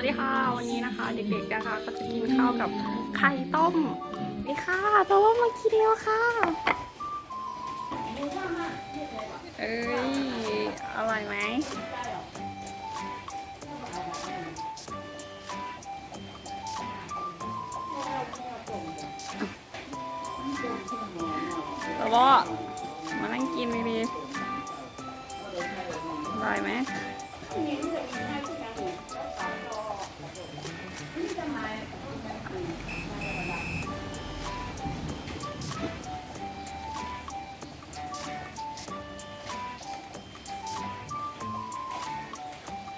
วัสดีค่ะวันนี้นะคะ เด็กๆนะคะก็จะกินข้าวกับไข่ต้มนี่ค่ะต้มมากินเดียวค่ะเอ้ยอร่อยไหมแล้วก็มานั่งกินดีๆอร่อยไหม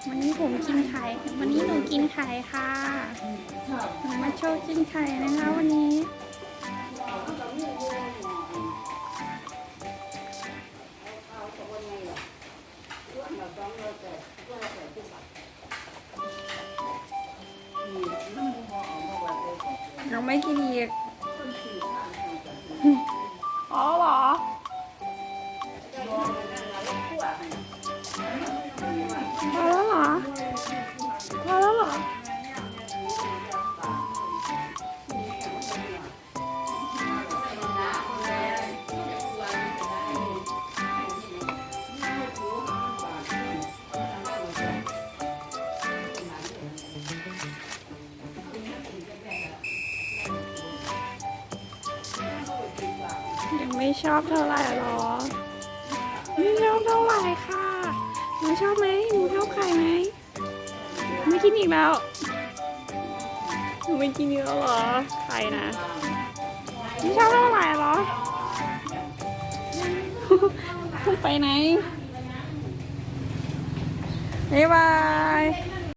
วันนี้ผมกินไข่ วันนี้หนูกินไข่ค่ะหนูมาโชว์กินไข่นะคะวันนี้ยังไม่กินอีก ไม่ชอบเท่าไหร่หรอ ไม่ชอบเท่าไหร่ค่ะหนูชอบไหมหนูชอบไข่ไหมไม่กินอีกแล้วหนูไม่กินอีกแล้วเหรอไข่นะไม่ชอบเท่าไหร่หรอไปไหนบ๊ายบาย